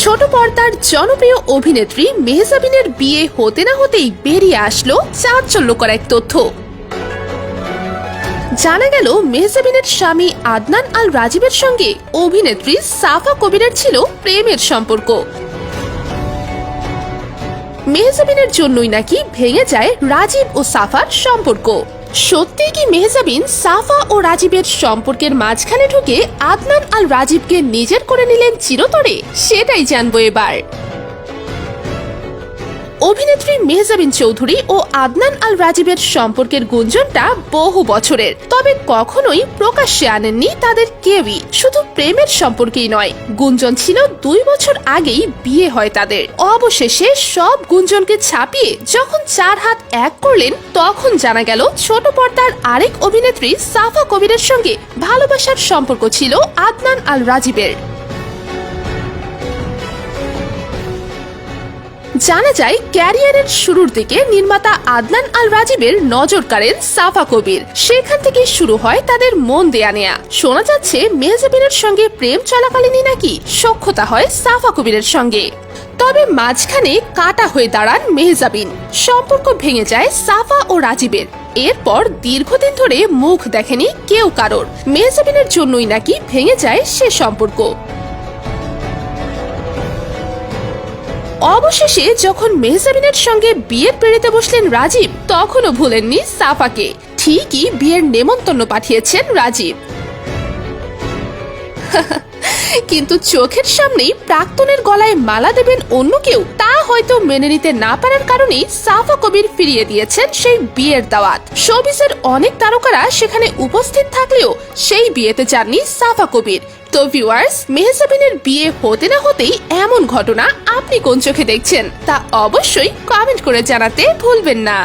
ছোট পর্দার জনপ্রিয় অভিনেত্রী মেহজাবিনের বিয়ে হতে না হতেই বেরিয়ে আসলো চাঞ্চল্যকর এক তথ্য। জানা গেল, মেহজাবিনের স্বামী আদনান আল রাজীবের সঙ্গে অভিনেত্রী সাফা কবিরের ছিল প্রেমের সম্পর্ক। মেহজাবিনের জন্যই নাকি ভেঙে যায় রাজীব ও সাফার সম্পর্ক। সত্যি কি মেহজাবিন, সাফা ও রাজীবের সম্পর্কের মাঝখানে ঢুকে আদনান আল রাজীবকে নিজের করে নিলেন চিরতরে? সেটাই জানব এবার। অভিনেত্রী মেহজাবিন চৌধুরী ও আদনান আল রাজীবের সম্পর্কের গুঞ্জনটা বহু বছরের। তবে কখনোই প্রকাশ্যে আনেননি তাদের কেউই। শুধু প্রেমের সম্পর্কেই নয়। গুঞ্জন ছিল দুই বছর আগেই বিয়ে হয় তাদের। অবশেষে সব গুঞ্জনকে ছাপিয়ে যখন চার হাত এক করলেন, তখন জানা গেল ছোট পর্দার আরেক অভিনেত্রী সাফা কবিরের সঙ্গে ভালোবাসার সম্পর্ক ছিল আদনান আল রাজীবের জানা যায়, ক্যারিয়ারের শুরুর দিকে নির্মাতা আদনান আল রাজীবের নজর কাড়েন সাফা কবির। সেখান থেকে শুরু হয় তাদের মন দেয়া নেয়া। শোনা যাচ্ছে মেহজাবিনের সঙ্গে প্রেম চলাকালীনই নাকি সখ্যতা হয় সাফা কবিরের সঙ্গে। তবে মাঝখানে কাটা হয়ে দাঁড়ান মেহজাবিন সম্পর্ক ভেঙে যায় সাফা ও রাজীবের। এরপর দীর্ঘদিন ধরে মুখ দেখেনি কেউ কারোর। মেহজাবিনের জন্যই নাকি ভেঙে যায় সে সম্পর্ক। অবশেষে যখন মেহজাবিনের সঙ্গে বিয়ের পেরেতে বসলেন রাজীব, তখনও ভুলেননি সাফাকে। ঠিকই বিয়ের নেমন্তন্ন পাঠিয়েছেন রাজীব। কিন্তু চোখের সামনেই প্রাক্তনের গলায় মালা দেবেন অন্য কেউ, তা হয়তো মেনে নিতে না পারার কারণেই সাফা কবির ফিরিয়ে দিয়েছেন সেই বিয়ের দাওয়াত। শোবিসের অনেক তারকারা সেখানে উপস্থিত থাকলেও সেই বিয়েতে যাননি সাফা কবির। তো ভিউয়ার্স মেহজাবিনের বিয়ে হতে না হতেই এমন ঘটনা আপনি কোন চোখে দেখছেন তা অবশ্যই কমেন্ট করে জানাতে ভুলবেন না।